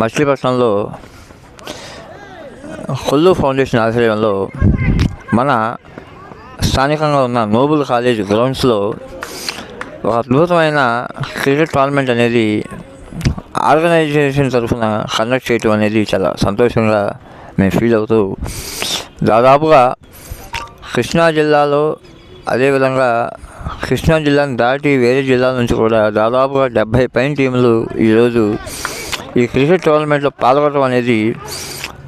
మచిలీపట్నంలో కొల్లు ఫౌండేషన్ ఆధ్వర్యంలో మన స్థానికంగా ఉన్న నోబుల్ కాలేజ్ గ్రౌండ్స్లో ఒక అద్భుతమైన క్రికెట్ టోర్నమెంట్ అనేది ఆర్గనైజేషన్ తరఫున కండక్ట్ చేయటం అనేది చాలా సంతోషంగా మేము ఫీల్ అవుతూ దాదాపుగా కృష్ణా జిల్లాలో అదేవిధంగా కృష్ణా జిల్లాను దాటి వేరే జిల్లాల నుంచి కూడా దాదాపుగా డెబ్భై పైన టీంలు ఈరోజు ఈ క్రికెట్ టోర్నమెంట్లో పాల్గొనడం అనేది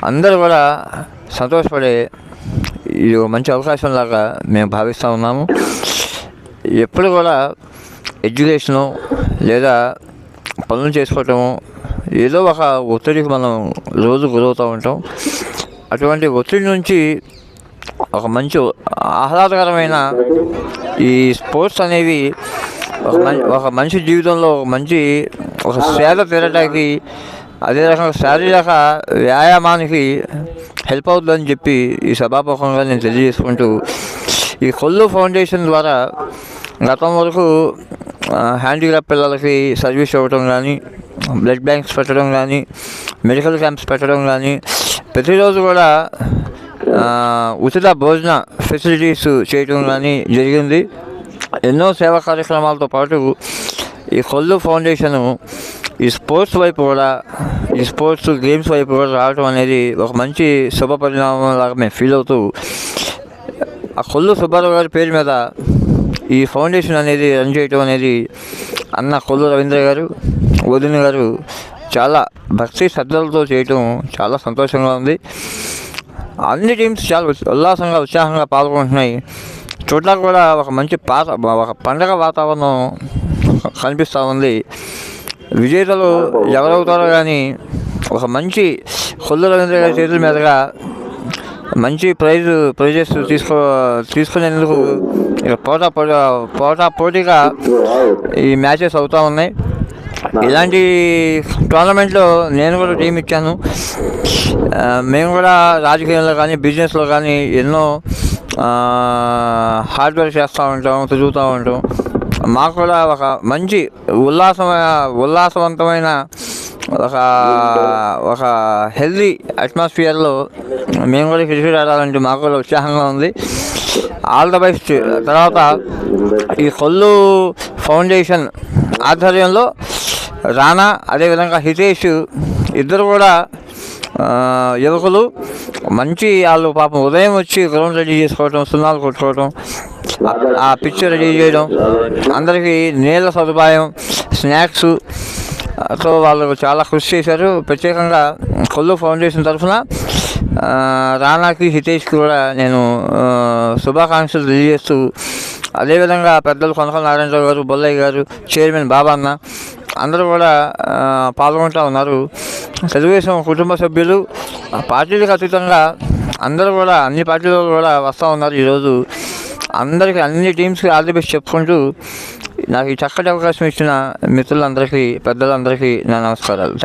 అందరూ కూడా సంతోషపడే ఇది మంచి అవకాశం లాగా మేము భావిస్తూ ఉన్నాము. ఎప్పుడు కూడా ఎడ్యుకేషను లేదా పనులు చేసుకోవటము ఏదో ఒక ఒత్తిడికి మనం రోజు గురవుతూ ఉంటాం. అటువంటి ఒత్తిడి నుంచి ఒక మంచి ఆహ్లాదకరమైన ఈ స్పోర్ట్స్ అనేవి ఒక మంచి ఒక మనిషి జీవితంలో ఒక మంచి ఒక సేద తీరటానికి అదే రకంగా శారీరక వ్యాయామానికి హెల్ప్ అవుతుందని చెప్పి ఈ సభాముఖంగా నేను తెలియజేసుకుంటూ ఈ కొల్లు ఫౌండేషన్ ద్వారా గతం వరకు హ్యాండిక్రాఫ్ట్ పిల్లలకి సర్వీస్ ఇవ్వడం కానీ బ్లడ్ బ్యాంక్స్ పెట్టడం కానీ మెడికల్ క్యాంప్స్ పెట్టడం కానీ ప్రతిరోజు కూడా ఉచిత భోజన ఫెసిలిటీస్ చేయడం కానీ జరిగింది. ఎన్నో సేవా కార్యక్రమాలతో పాటు ఈ కొల్లు ఫౌండేషను ఈ స్పోర్ట్స్ వైపు కూడా ఈ స్పోర్ట్స్ గేమ్స్ వైపు కూడా రావడం అనేది ఒక మంచి శుభ పరిణామం లాగా మేము ఫీల్ అవుతూ ఆ కొల్లు సుబ్బారావు గారి పేరు మీద ఈ ఫౌండేషన్ అనేది రన్ చేయటం అనేది అన్న కొల్లు రవీంద్ర గారు వదిన గారు చాలా భక్తి శ్రద్ధలతో చేయటం చాలా సంతోషంగా ఉంది. అన్ని టీమ్స్ చాలా ఉల్లాసంగా ఉత్సాహంగా పాల్గొంటున్నాయి. చూడడానికి కూడా ఒక మంచి పాత ఒక పండగ వాతావరణం కనిపిస్తూ ఉంది విజేతలు ఎవరవుతారో కానీ ఒక మంచి కొల్లు రవీంద్ర గారి చేతుల మీదుగా మంచి ప్రైజ్ ప్రైజెస్ తీసుకో తీసుకునేందుకు ఇక పోటా పోటా పోటా పోటీగా ఈ మ్యాచెస్ అవుతూ ఉన్నాయి. ఇలాంటి టోర్నమెంట్లో నేను కూడా టీం ఇచ్చాను. మేము కూడా రాజకీయంలో కానీ బిజినెస్లో కానీ ఎన్నో హార్డ్ వర్క్ చేస్తూ ఉంటాం తిరుగుతూ ఉంటాం. మాకు కూడా ఒక మంచి ఉల్లాసమైన ఉల్లాసవంతమైన ఒక ఒక హెల్దీ అట్మాస్ఫియర్లో మేము కూడా క్రికెట్ ఆడాలంటే మాకు కూడా ఉత్సాహంగా ఉంది. All the best. తర్వాత ఈ కొల్లు ఫౌండేషన్ ఆధ్వర్యంలో రానా అదేవిధంగా హితేష్ ఇద్దరు కూడా యువకులు మంచి వాళ్ళు. పాపం ఉదయం వచ్చి గ్రౌండ్ రెడీ చేసుకోవటం సున్నాలు కొట్టుకోవటం ఆ- పిక్చర్ పిచ్ రెడీ చేయడం. అందరికీ నీళ్ళ సదుపాయం స్నాక్స్ సో వాళ్ళు చాలా కృషి చేశారు. ప్రత్యేకంగా కొల్లు ఫౌండేషన్ తరఫున రానాకి హితేష్కి కూడా నేను శుభాకాంక్షలు తెలియజేస్తూ అదేవిధంగా పెద్దలు కొనకల నారాయణరావు గారు బొల్లయ్య గారు చైర్మన్ బాబా అన్న అందరూ కూడా పాల్గొంటూ ఉన్నారు. తెలుగుదేశం కుటుంబ సభ్యులు పార్టీలకు అతీతంగా అందరూ కూడా అన్ని పార్టీలు కూడా వస్తూ ఉన్నారు ఈరోజు. అందరికీ అన్ని టీమ్స్కి ఆల్ ది బెస్ట్ చెప్పుకుంటూ నాకు ఈ చక్కటి అవకాశం ఇచ్చిన మిత్రులందరికీ పెద్దలందరికీ నా నమస్కారాలు.